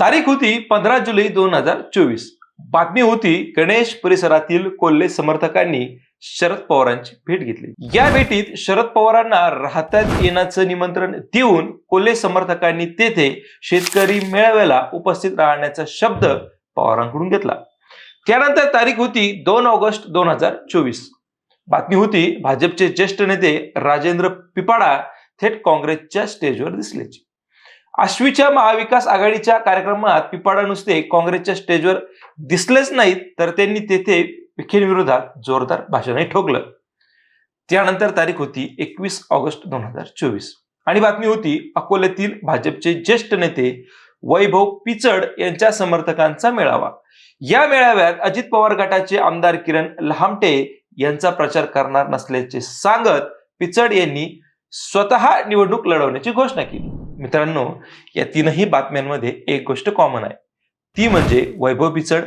तारीख होती पंधरा जुलै दोन हजार चोवीस. बातमी होती गणेश परिसरातील कोल्हे समर्थकांनी शरद पवारांची भेट घेतली. या भेटीत शरद पवारांना राहतात येण्याचं निमंत्रण देऊन कोल्हे समर्थकांनी तेथे शेतकरी मेळाव्याला उपस्थित राहण्याचा शब्द पवारांकडून घेतला. त्यानंतर तारीख होती दोन ऑगस्ट दोन हजार चोवीस. बातमी होती भाजपचे ज्येष्ठ नेते राजेंद्र पिपाडा थेट काँग्रेसच्या स्टेजवर दिसल्याची आश्वीच्या महाविकास आघाडीच्या कार्यक्रमात पिपाडा नुसते काँग्रेसच्या स्टेजवर दिसलेच नाहीत तर त्यांनी तेथे विखेंविरोधात जोरदार भाषणही ठोकलं. त्यानंतर तारीख होती एकवीस ऑगस्ट दोन हजार चोवीस. आणि बातमी होती अकोल्यातील भाजपचे ज्येष्ठ नेते वैभव पिचड यांच्या समर्थकांचा मेळावा. या मेळाव्यात अजित पवार गटाचे आमदार किरण लहामटे यांचा प्रचार करणार नसल्याचे सांगत पिचड यांनी स्वतः निवडणूक लढवण्याची घोषणा केली. मित्रांनो या तीनही बातम्यांमध्ये एक गोष्ट कॉमन आहे. ती म्हणजे वैभव पिचड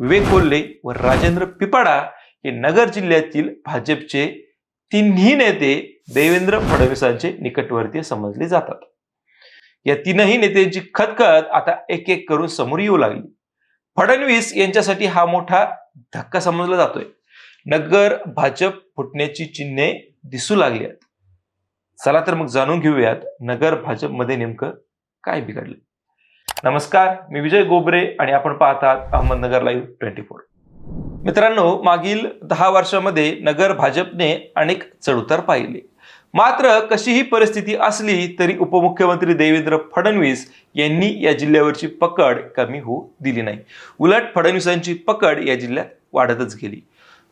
विवेक कोल्हे व राजेंद्र पिपाडा हे नगर जिल्ह्यातील भाजपचे तिन्ही नेते देवेंद्र फडणवीसांचे निकटवर्तीय समजले जातात. या तीनही नेत्यांची खतखत आता एक एक करून समोर येऊ लागली. फडणवीस यांच्यासाठी हा मोठा धक्का समजला जातोय. नगर भाजप फुटण्याची चिन्हे दिसू लागली आहेत. चला तर मग जाणून घेऊयात नगर भाजपमध्ये नेमकं काय बिघडलं. नमस्कार मी विजय गोबरे आणि आपण पाहतात अहमदनगर लाईव्ह ट्वेंटी फोर मित्रांनो मागील दहा वर्षामध्ये नगर भाजपने अनेक चढउतार पाहिले. मात्र कशीही परिस्थिती असली तरी उपमुख्यमंत्री देवेंद्र फडणवीस यांनी या जिल्ह्यावरची पकड कमी होऊ दिली नाही. उलट फडणवीसांची पकड या जिल्ह्यात वाढतच गेली.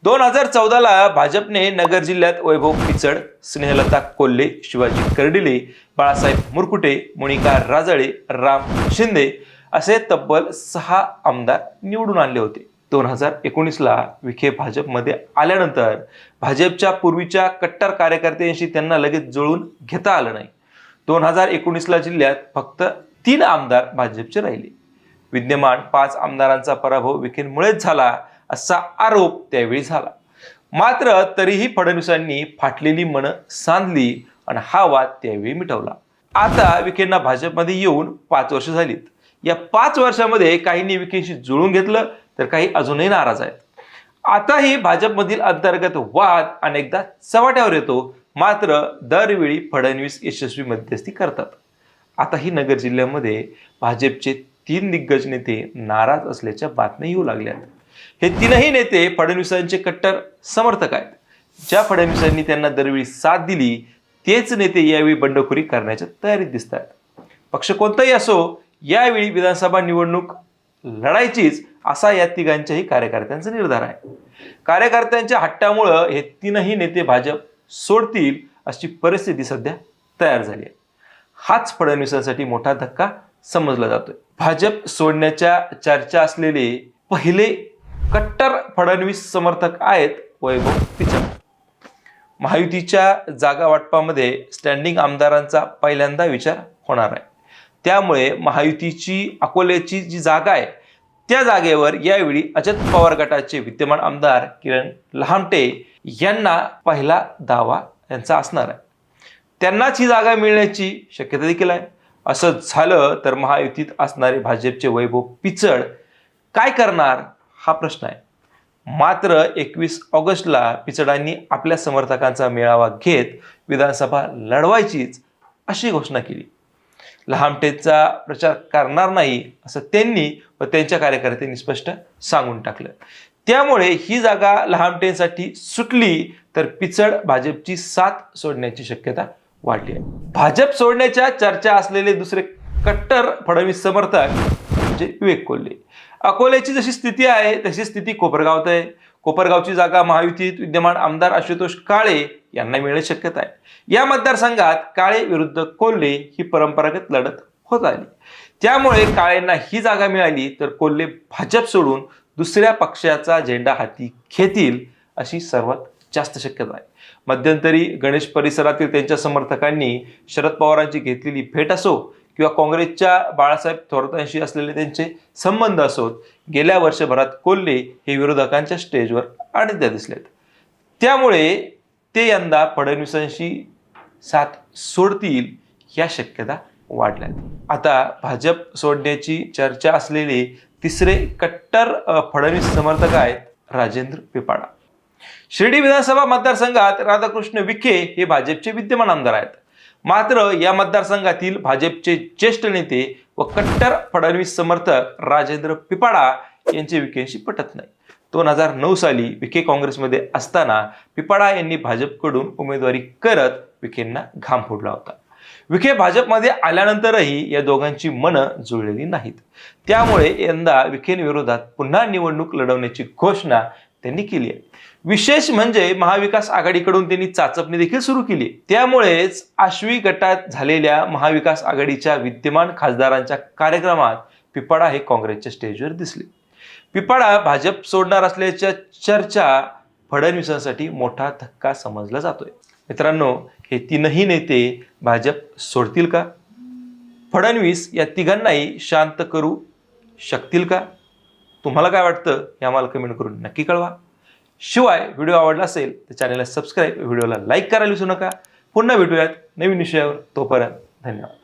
दोन हजार चौदाला भाजपने नगर जिल्ह्यात वैभव पिचड स्नेहलता कोल्हे शिवाजी कर्डिले बाळासाहेब मुरकुटे मोनिका राजळे राम शिंदे असे तब्बल सहा आमदार निवडून आणले होते. दोन हजार एकोणीसला विखे भाजपमध्ये आल्यानंतर भाजपच्या पूर्वीच्या कट्टर कार्यकर्त्यांशी त्यांना लगेच जुळून घेता आलं नाही. दोन हजार एकोणीसला जिल्ह्यात फक्त तीन आमदार भाजपचे राहिले. विद्यमान पाच आमदारांचा पराभव विखेंमुळेच झाला. असा आरोप त्यावेळी झाला. मात्र तरीही फडणवीसांनी फाटलेली मनं सांधली आणि हा वाद त्यावेळी मिटवला. आता विखेंना भाजपमध्ये येऊन पाच वर्ष झालीत. या पाच वर्षामध्ये काहींनी विखेंशी जुळून घेतलं तर काही अजूनही नाराज आहेत. आताही भाजपमधील अंतर्गत वाद अनेकदा चव्हाट्यावर येतो. मात्र दरवेळी फडणवीस यशस्वी मध्यस्थी करतात. आताही नगर जिल्ह्यामध्ये भाजपचे तीन दिग्गज नेते नाराज असल्याच्या बातम्या येऊ लागल्यात. हे तीनही नेते फडणवीसांचे कट्टर समर्थक आहेत. ज्या फडणवीसांनी त्यांना दरवेळी साथ दिली तेच नेते यावेळी बंडखोरी करण्याच्या तयारीत दिसतात. पक्ष कोणताही असो यावेळी विधानसभा निवडणूक लढायचीच असा या तिघांच्याही कार्यकर्त्यांचा निर्धार आहे. कार्यकर्त्यांच्या हट्टामुळं हे तीनही नेते भाजप सोडतील अशी परिस्थिती सध्या तयार झाली आहे. हाच फडणवीसांसाठी मोठा धक्का समजला जातोय. भाजप सोडण्याच्या चर्चा असलेले पहिले कट्टर फडणवीस समर्थक आहेत वैभव पिचड महायुतीच्या जागा वाटपामध्ये स्टँडिंग आमदारांचा पहिल्यांदा विचार होणार आहे. त्यामुळे महायुतीची अकोल्याची जी जागा आहे त्या जागेवर यावेळी अजित पवार गटाचे विद्यमान आमदार किरण लहामटे यांना पहिला दावा यांचा असणार आहे. त्यांनाच ही जागा मिळण्याची शक्यता देखील आहे. असं झालं तर महायुतीत असणारे भाजपचे वैभव पिचड काय करणार? हा प्रश्न आहे. मात्र एकवीस ऑगस्टला पिचडांनी आपल्या समर्थकांचा मेळावा घेत विधानसभा लढवायचीच अशी घोषणा केली. लहामटेचा प्रचार करणार नाही असं त्यांनी व त्यांच्या कार्यकर्त्यांनी स्पष्ट सांगून टाकलं. त्यामुळे ही जागा लहामटेंसाठी सुटली तर पिचड भाजपची साथ सोडण्याची शक्यता वाढली आहे. भाजप सोडण्याच्या चर्चा असलेले दुसरे कट्टर फडणवीस समर्थक म्हणजे विवेक कोल्हे. अकोल्याची जशी स्थिती आहे तशी स्थिती कोपरगावात आहे. कोपरगावची जागा महायुतीत विद्यमान आमदार आशुतोष काळे यांना मिळणे शक्यता आहे. या मतदारसंघात काळे विरुद्ध कोल्हे ही परंपरागत लढत होत आली. त्यामुळे काळेंना ही जागा मिळाली तर कोल्हे भाजप सोडून दुसऱ्या पक्षाचा झेंडा हाती घेतील अशी सर्वात जास्त शक्यता आहे. मध्यंतरी गणेश परिसरातील त्यांच्या समर्थकांनी शरद पवारांची घेतलेली भेट असो किंवा काँग्रेसच्या बाळासाहेब थोरातांशी असलेले त्यांचे संबंध असोत गेल्या वर्षभरात कोल्हे हे विरोधकांच्या स्टेजवर अनेकदा दिसलेत. त्यामुळे ते यंदा फडणवीसांशी साथ सोडतील या शक्यता वाढल्यात. आता भाजप सोडण्याची चर्चा असलेले तिसरे कट्टर फडणवीस समर्थक आहेत राजेंद्र पिपाडा. शिर्डी विधानसभा मतदारसंघात राधाकृष्ण विखे हे भाजपचे विद्यमान आमदार आहेत. मात्र या मतदारसंघातील भाजपचे ज्येष्ठ नेते व कट्टर फडणवीस समर्थक राजेंद्र पिपाडा यांचे विखेंशी पटत नाही. दोन हजार नऊ साली विखे काँग्रेसमध्ये असताना पिपाडा यांनी भाजपकडून उमेदवारी करत विखेंना घाम फोडला होता. विखे भाजपमध्ये आल्यानंतरही या दोघांची मनं जुळलेली नाहीत. त्यामुळे यंदा विखेंविरोधात पुन्हा निवडणूक लढवण्याची घोषणा त्यांनी केली आहे. विशेष म्हणजे महाविकास आघाडीकडून त्यांनी चाचपणी देखील सुरू केली त्यामुळेच आश्वी गटात झालेल्या महाविकास आघाडीच्या विद्यमान खासदारांच्या कार्यक्रमात पिपाडा हे काँग्रेसच्या स्टेजवर दिसले. पिपाडा भाजप सोडणार असल्याच्या चर्चा फडणवीसांसाठी मोठा धक्का समजला जातोय. मित्रांनो हे तीनही नेते भाजप सोडतील का? फडणवीस या तिघांनाही शांत करू शकतील का? तुम्हाला काय वाटतं हे आम्हाला कमेंट करून नक्की कळवा. शिवाय व्हिडिओ आवडला असेल तर चॅनलला सबस्क्राईब व्हिडिओला लाईक करायला विसरू नका. पुन्हा भेटूयात नवीन विषयावर. तोपर्यंत धन्यवाद.